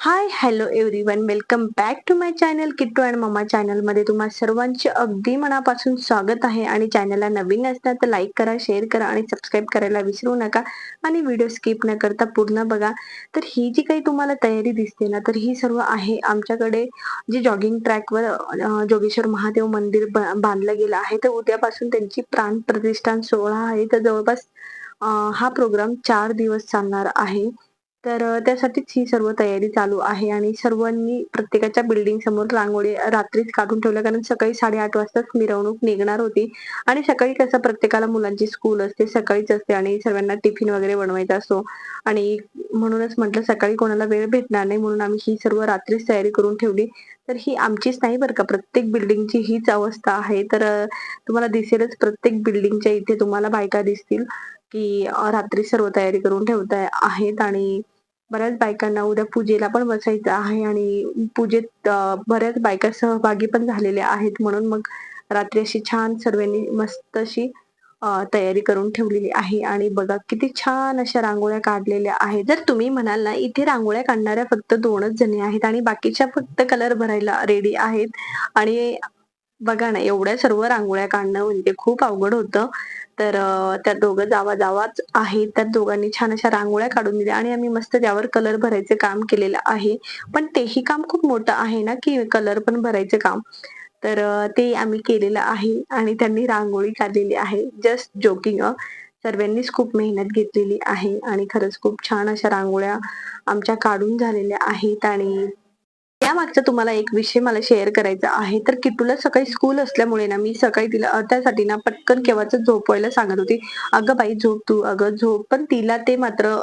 Hi hello everyone welcome back to my channel Kittu and mama चॅनलमध्ये तुम्हा सर्वांचे अगदी मनापासून स्वागत आहे. आणि चॅनलला नवीन असणार तर लाईक करा शेअर करा आणि सबस्क्राईब करायला विसरू नका. आणि व्हिडिओ स्किप न करता पूर्ण बघा. तर ही जी काही तुम्हाला तयारी दिसते ना तर ही सर्व आहे आमच्याकडे जे जॉगिंग ट्रॅकवर जोगेश्वर महादेव मंदिर बांधलं गेलं आहे. तर उद्यापासून त्यांची प्राण प्रतिष्ठान सोहळा आहे. तर जवळपास हा प्रोग्राम चार दिवस चालणार आहे. तर त्यासाठीच ही सर्व तयारी चालू आहे आणि सर्वांनी प्रत्येकाच्या बिल्डिंग समोर रांगोळी रात्रीच काढून ठेवल्या. कारण सकाळी साडेआठ वाजताच मिरवणूक निघणार होती आणि सकाळी कसं प्रत्येकाला मुलांची स्कूल असते सकाळीच असते आणि सर्वांना टिफिन वगैरे बनवायचा असतो. आणि म्हणूनच म्हटलं सकाळी कोणाला वेळ भेटणार नाही म्हणून आम्ही ही सर्व रात्रीच तयारी करून ठेवली. तर ही आमचीच नाही बरं का प्रत्येक बिल्डिंगची हीच अवस्था आहे. तर तुम्हाला दिसेलच प्रत्येक बिल्डिंगच्या इथे तुम्हाला बायका दिसतील. की रात्री सर्व तयारी करून ठेवता आहेत आणि बऱ्याच बायकांना उद्या पूजेला पण बसायचं आहे आणि पूजेत बऱ्याच बायका सहभागी पण झालेल्या आहेत. म्हणून मग रात्री अशी छान सर्वांनी मस्त अशी तयारी करून ठेवलेली आहे. आणि बघा किती छान अशा रांगोळ्या काढलेल्या आहेत. जर तुम्ही म्हणाल ना इथे रांगोळ्या काढणाऱ्या फक्त दोनच जणी आहेत आणि बाकीच्या फक्त कलर भरायला रेडी आहेत. आणि बघा ना एवढ्या सर्व रांगोळ्या काढणं म्हणजे खूप अवघड होतं. तर त्या दोघं जावा जावाच आहेत त्या दोघांनी छान अशा रांगोळ्या काढून दिल्या आणि आम्ही मस्त त्यावर कलर भरायचे काम केलेलं आहे. पण तेही काम खूप मोठं आहे ना की कलर पण भरायचं काम. तर ते आम्ही केलेलं आहे आणि त्यांनी रांगोळी काढलेली आहे. जस्ट जोकिंग सर्वांनीच खूप मेहनत घेतलेली आहे आणि खरंच खूप छान अशा रांगोळ्या आमच्या काढून झालेल्या आहेत आणि यामागचा तुम्हाला एक विषय मला शेअर करायचा आहे. तर किटूला सकाळी स्कूल असल्यामुळे ना मी सकाळी तिला त्यासाठी ना पटकन केव्हाच झोपवायला सांगत होती. अगं बाई झोप तू अगं झोप. पण तिला ते मात्र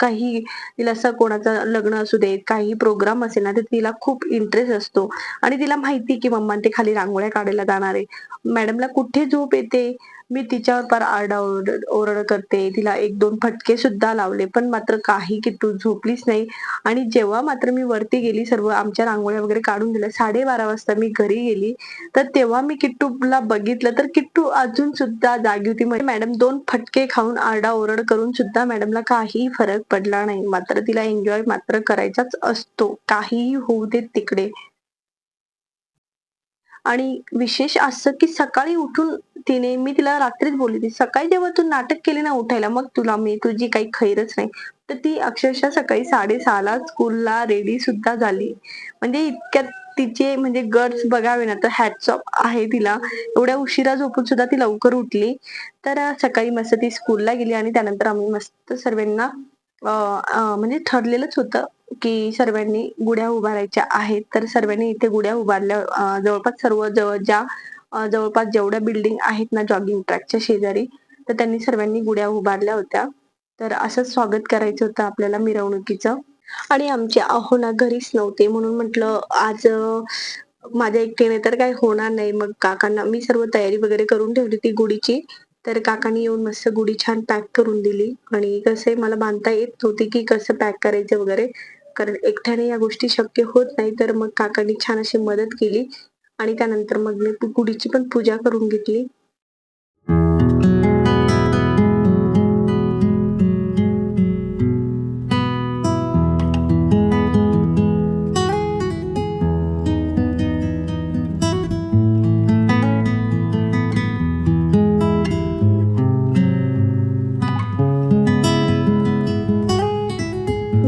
काही तिला असं कोणाचं लग्न असू दे काही प्रोग्राम असेल ना तर तिला खूप इंटरेस्ट असतो. आणि तिला माहिती की मम्मा ते खाली रांगोळ्या काढायला जाणार आहे. मॅडमला कुठे झोप येते? मी तिच्यावर फार आरडाओरड ओरड करते. तिला एक दोन फटके सुद्धा लावले पण मात्र काही किट्टू झोपलीच नाही. आणि जेव्हा मात्र मी वरती गेली सर्व आमच्या रांगोळ्या वगैरे काढून दिल्या साडेबारा वाजता मी घरी गेली तर तेव्हा मी किट्टूला बघितलं तर किट्टू अजून सुद्धा जागी होती. म्हणजे मॅडम दोन फटके खाऊन आरडाओरड करून सुद्धा मॅडमला काही फरक पडला नाही. मात्र तिला एन्जॉय मात्र करायचाच असतो. काहीही होऊ दे तिकडे. आणि विशेष असं की सकाळी उठून तिने मी तिला रात्रीच बोलली ती सकाळी जेव्हा तू नाटक केले ना उठायला मग तुला मी तुझी काही खैरच नाही. तर ती अक्षरशः सकाळी साडेसहाला स्कूलला रेडी सुद्धा झाली. म्हणजे इतक्यात तिचे म्हणजे गर्ल्स बघावे ना तर हॅटसॉप ऑफ आहे तिला. एवढ्या उशिरा झोपून सुद्धा ती लवकर उठली. तर सकाळी मस्त ती स्कूलला गेली आणि त्यानंतर आम्ही मस्त सर्वांना म्हणजे ठरलेलंच होतं. की सर्वांनी गुढ्या उभारायच्या आहेत तर सर्वांनी इथे गुड्या उभारल्या जवळपास सर्व जवळ ज्या जवळपास जेवढ्या बिल्डिंग आहेत ना जॉगिंग ट्रॅकच्या शेजारी तर त्यांनी सर्वांनी गुड्या उभारल्या होत्या. तर असंच स्वागत करायचं होतं आपल्याला मिरवणुकीचं. आणि आमचे अहो ना घरीच नव्हते म्हणून म्हटलं आज माझ्या एकटीने तर काही होणार नाही मग काकांना मी सर्व तयारी वगैरे करून ठेवली ती गुढीची. तर काकांनी येऊन मस्त गुढी छान पॅक करून दिली. आणि कसं मला बांधता येत नव्हती की कसं पॅक करायचं वगैरे. कारण एकट्याने या गोष्टी शक्य होत नाही तर मग काकांनी छान अशी मदत केली. आणि त्यानंतर मग मी गुढीची पण पूजा करून घेतली.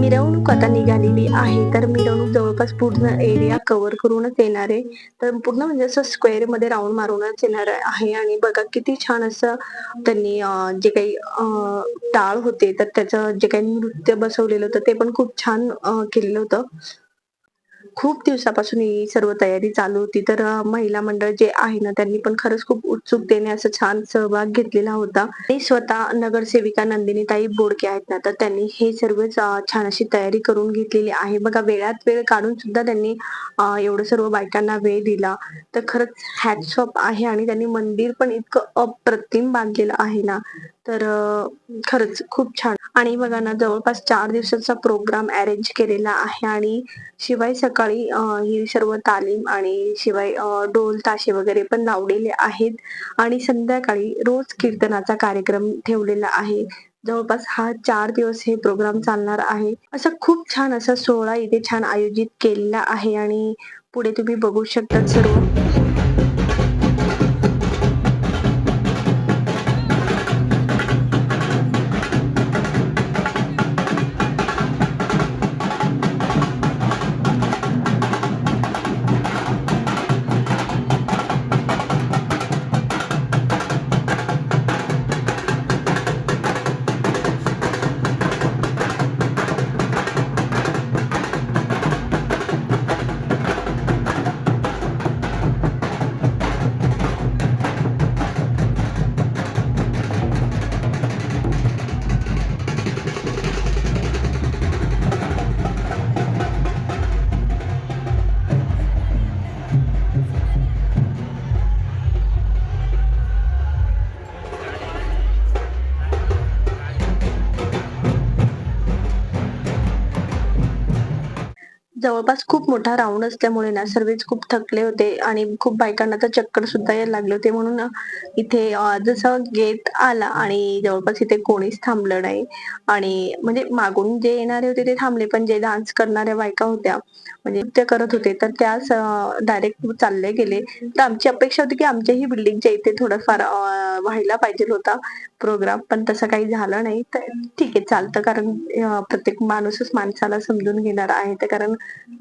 मिरवणूक आता निघालेली आहे. तर मिरवणूक जवळपास पूर्ण एरिया कव्हर करूनच येणार आहे. तर पूर्ण म्हणजे असं स्क्वेअरमध्ये राऊंड मारूनच येणार आहे. आणि बघा किती छान असं त्यांनी जे काही टाळ होते तर त्याचं जे काही नृत्य बसवलेलं होतं ते पण खूप छान केलेलं होतं. खूप दिवसापासून ही सर्व तयारी चालू होती. तर महिला मंडळ जे आहे ना त्यांनी पण खरंच खूप उत्सुकतेने असं छान सहभाग घेतलेला होता. आणि स्वतः नगरसेविका नंदिनी ताई बोडके आहेत ना तर त्यांनी हे सर्वच छान अशी तयारी करून घेतलेली आहे. बघा वेळात वेळ काढून सुद्धा त्यांनी एवढं सर्व बायकांना वेळ दिला. तर खरंच हॅट्स आहे आणि त्यांनी मंदिर पण इतकं अप्रतिम बांधलेलं आहे ना. तर खरंच खूप छान. आणि बघा ना जवळपास चार दिवसाचा प्रोग्राम अरेंज केलेला आहे आणि शिवाय सकाळी ही सर्व तालीम आणि शिवाय डोल ढोल ताशे वगैरे पण लावलेले आहेत. आणि संध्याकाळी रोज कीर्तनाचा कार्यक्रम ठेवलेला आहे. जवळपास हा चार दिवस हे प्रोग्राम चालणार आहे. असा खूप छान असा सोहळा इथे छान आयोजित केलेला आहे आणि पुढे तुम्ही बघू शकता सर्व. जवळपास खूप मोठा राऊंड असल्यामुळे ना सर्वच खूप थकले होते आणि खूप बायकांना तर चक्कर सुद्धा यायला लागले होते. म्हणून इथे जसं गेट आला आणि जवळपास इथे कोणीच थांबलं नाही. आणि म्हणजे मागून जे येणारे होते ते थांबले पण जे डान्स करणाऱ्या बायका होत्या म्हणजे नृत्य करत होते. तर त्याच डायरेक्ट चालले गेले. तर आमची अपेक्षा होती की आमच्याही बिल्डिंगच्या इथे थोडंफार व्हायला पाहिजे होता प्रोग्राम पण तसं काही झालं नाही. तर ठीक आहे चालतं. कारण प्रत्येक माणूसच माणसाला समजून घेणार आहे. तर कारण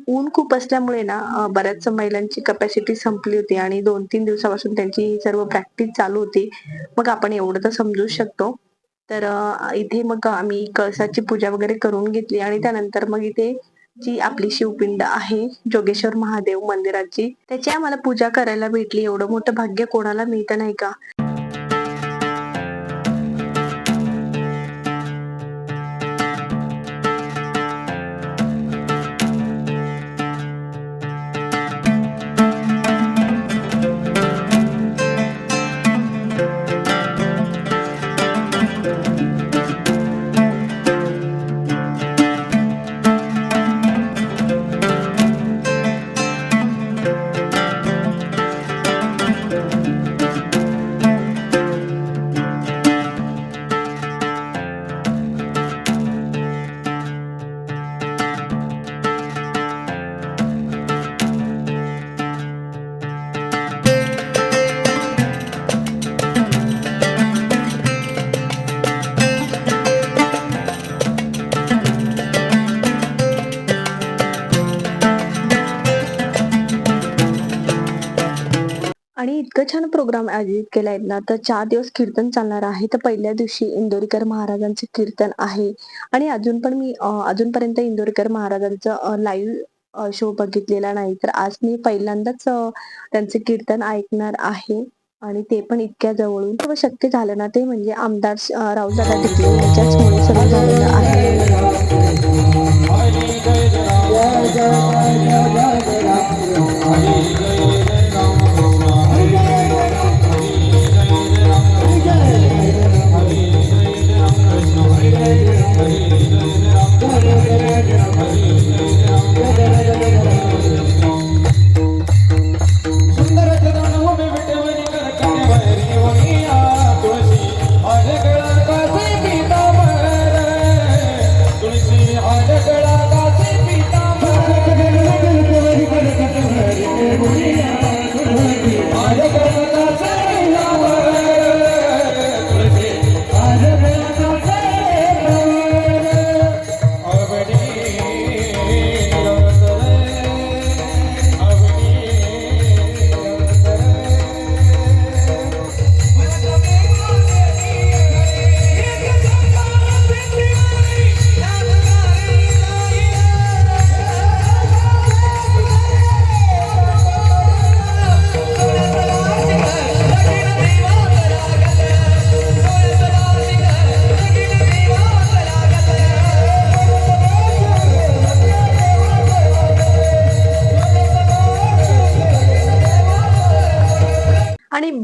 ऊन खूप असल्यामुळे ना बऱ्याच महिलांची कपॅसिटी संपली होती आणि दोन तीन दिवसापासून त्यांची सर्व प्रॅक्टिस चालू होती. मग आपण एवढं तर समजू शकतो. तर इथे मग आम्ही कळसाची पूजा वगैरे करून घेतली आणि त्यानंतर मग इथे जी आपली शिवपिंड आहे जोगेश्वर महादेव मंदिराची त्याची आम्हाला पूजा करायला भेटली. एवढं मोठं भाग्य कोणाला मिळतं नाही का? छान प्रोग्राम आयोजित केलाय ना तर चार दिवस कीर्तन चालणार आहे तर पहिल्या दिवशी इंदोरीकर महाराजांचे कीर्तन आहे आणि अजून पण मी अजूनपर्यंत इंदोरीकर महाराजांचं लाईव्ह शो बघितलेला नाही तर आज मी पहिल्यांदाच त्यांचे कीर्तन ऐकणार आहे आणि ते पण इतक्या जवळून किंवा शक्य झालं ना ते म्हणजे आमदार अं, रावसाहेब टिकले यांच्याचमुळे सगळं झालेलं आहे તુલસી અરે ગળા પાસે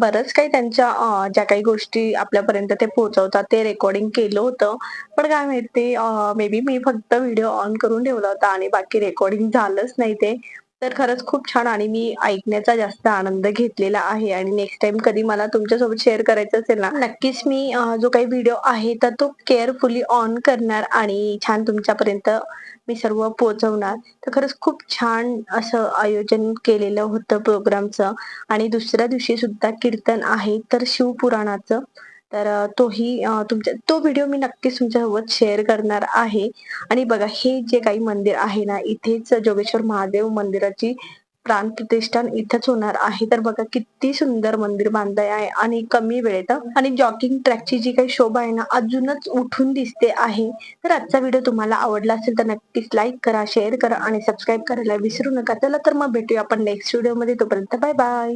बरंच काही त्यांच्या ज्या काही गोष्टी आपल्यापर्यंत ते पोहोचवतात ते रेकॉर्डिंग केलं होतं. पण काय माहिती मे बी मी फक्त व्हिडिओ ऑन करून ठेवला होता आणि बाकी रेकॉर्डिंग झालंच नाही ते. तर खरंच खूप छान आणि मी ऐकण्याचा जास्त आनंद घेतलेला आहे. आणि नेक्स्ट टाइम कधी मला तुमच्यासोबत शेअर करायचं असेल ना नक्कीच मी जो काही व्हिडिओ आहे तर तो केअरफुली ऑन करणार आणि छान तुमच्यापर्यंत मी सर्व पोहोचवणार. तर खरंच खूप छान असं आयोजन केलेलं होतं प्रोग्रामचं आणि दुसऱ्या दिवशी सुद्धा कीर्तन आहे तर शिवपुराणाचं. तर तोही तुमच्या तो व्हिडिओ मी नक्कीच तुमच्यासोबत शेअर करणार आहे. आणि बघा हे जे काही मंदिर आहे ना इथेच जोगेश्वर महादेव मंदिराची प्राण प्रतिष्ठान इथंच होणार आहे. तर बघा किती सुंदर मंदिर बांधलं आहे आणि कमी वेळेत आणि जॉगिंग ट्रॅकची जी काही शोभा आहे ना अजूनच उठून दिसते आहे. तर आजचा व्हिडिओ तुम्हाला आवडला असेल तर नक्कीच लाईक करा शेअर करा आणि सबस्क्राईब करायला विसरू नका. चला तर मग भेटूया आपण नेक्स्ट व्हिडिओमध्ये तोपर्यंत बाय बाय